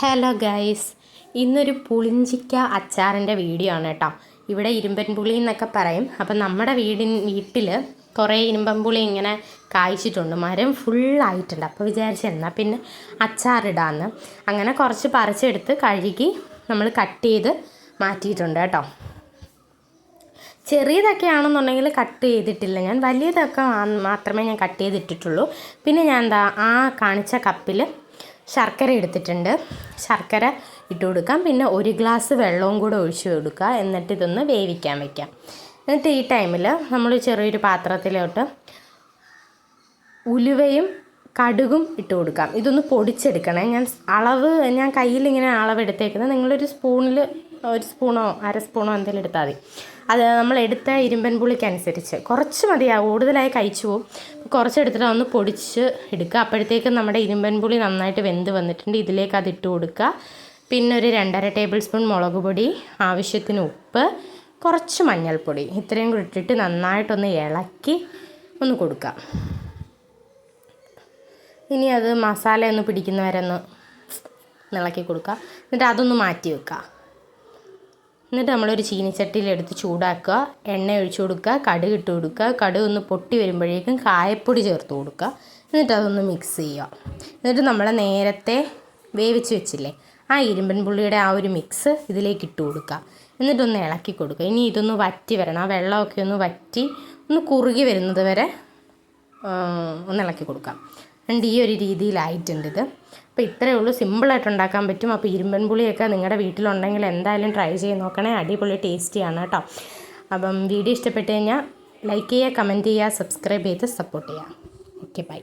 Hello guys ഇന്നൊരു പുളിഞ്ചിക്ക അച്ചാറിന്റെ video ആണ് കേട്ടോ. ഇവിടെ ഇരുമ്പൻ പുളി എന്നൊക്കെ പറയും. അപ്പം നമ്മുടെ വീടിൻ വീട്ടിൽ കുറേ ഇരുമ്പൻ പുളി ഇങ്ങനെ കായ്ച്ചിട്ടുണ്ട്. മരം ഫുള്ളായിട്ടുണ്ട്. അപ്പോൾ വിചാരിച്ചു എന്നാൽ പിന്നെ അച്ചാറിടാമെന്ന് അങ്ങനെ കുറച്ച് പറിച്ചെടുത്ത് കഴുകി നമ്മൾ കട്ട് ചെയ്ത് മാറ്റിയിട്ടുണ്ട് കേട്ടോ. ചെറിയതൊക്കെ ആണെന്നുണ്ടെങ്കിൽ കട്ട് ചെയ്തിട്ടില്ല ഞാൻ. വലിയതൊക്കെ മാത്രമേ ഞാൻ കട്ട് ചെയ്തിട്ടിട്ടുള്ളൂ. പിന്നെ ഞാൻ എന്താ ആ കാണിച്ച കപ്പിൽ ശർക്കര എടുത്തിട്ടുണ്ട്. ശർക്കര ഇട്ട് കൊടുക്കാം. പിന്നെ ഒരു ഗ്ലാസ് വെള്ളവും കൂടെ ഒഴിച്ച് കൊടുക്കുക. എന്നിട്ട് ഇതൊന്ന് വേവിക്കാൻ വെക്കാം. എന്നിട്ട് ഈ ടൈമിൽ നമ്മൾ ചെറിയൊരു പാത്രത്തിലോട്ട് ഉലുവയും കടുകും ഇട്ട് കൊടുക്കാം. ഇതൊന്ന് പൊടിച്ചെടുക്കണേ. ഞാൻ അളവ് ഞാൻ കയ്യിൽ ഇങ്ങനെ അളവെടുത്തേക്കുന്നത് നിങ്ങളൊരു സ്പൂണിൽ ഒരു സ്പൂണോ അര സ്പൂണോ എന്തെങ്കിലും എടുത്താൽ മതി. അത് നമ്മൾ എടുത്ത ഇരുമ്പൻ പുളിക്കനുസരിച്ച്. കുറച്ച് മതിയാവും കൂടുതലായി കഴിച്ചു പോകും കുറച്ചെടുത്തിട്ട് ഒന്ന് പൊടിച്ച് എടുക്കുക. അപ്പോഴത്തേക്കും നമ്മുടെ ഇരുമ്പൻ പുളി നന്നായിട്ട് വെന്ത് വന്നിട്ടുണ്ട്. ഇതിലേക്ക് അത് ഇട്ട് കൊടുക്കുക. പിന്നെ ഒരു രണ്ടര ടേബിൾ സ്പൂൺ മുളക് പൊടി ആവശ്യത്തിന് ഉപ്പ് കുറച്ച് മഞ്ഞൾപ്പൊടി. ഇത്രയും കൂടി ഇട്ടിട്ട് നന്നായിട്ടൊന്ന് ഇളക്കി ഒന്ന് കൊടുക്കുക. ഇനി അത് മസാല ഒന്ന് പിടിക്കുന്നവരെ ഒന്ന് ഇളക്കി കൊടുക്കുക. എന്നിട്ട് അതൊന്ന് മാറ്റി വെക്കുക. എന്നിട്ട് നമ്മളൊരു ചീനിച്ചട്ടിയിലെടുത്ത് ചൂടാക്കുക. എണ്ണ ഒഴിച്ചു കൊടുക്കുക. കടുക് ഇട്ട് കൊടുക്കുക. കടുക് ഒന്ന് പൊട്ടി വരുമ്പോഴേക്കും കായപ്പൊടി ചേർത്ത് കൊടുക്കുക. എന്നിട്ട് അതൊന്ന് മിക്സ് ചെയ്യുക. എന്നിട്ട് നമ്മൾ നേരത്തെ വേവിച്ച് വെച്ചില്ലേ ആ ഇരുമ്പൻ പുള്ളിയുടെ ആ ഒരു മിക്സ് ഇതിലേക്ക് ഇട്ട് കൊടുക്കുക. എന്നിട്ടൊന്ന് ഇളക്കി കൊടുക്കുക. ഇനി ഇതൊന്ന് വറ്റി വരണം. ആ വെള്ളമൊക്കെ ഒന്ന് വറ്റി ഒന്ന് കുറുകി വരുന്നത് വരെ ഒന്ന് ഇളക്കി കൊടുക്കാം രണ്ട് ഈ ഒരു രീതിയിലായിട്ടുണ്ട് ഇത്. അപ്പോൾ ഇത്രയേ ഉള്ളൂ. സിമ്പിളായിട്ട് ഉണ്ടാക്കാൻ പറ്റും. അപ്പോൾ ഇരുമ്പൻ പുളിയൊക്കെ നിങ്ങളുടെ വീട്ടിലുണ്ടെങ്കിൽ എന്തായാലും ട്രൈ ചെയ്ത് നോക്കണേ. അടിപൊളി ടേസ്റ്റിയാണ് കേട്ടോ. അപ്പം വീഡിയോ ഇഷ്ടപ്പെട്ട് കഴിഞ്ഞാൽ ലൈക്ക് ചെയ്യുക കമന്റ് ചെയ്യുക സബ്സ്ക്രൈബ് ചെയ്ത് സപ്പോർട്ട് ചെയ്യുക. Okay bye.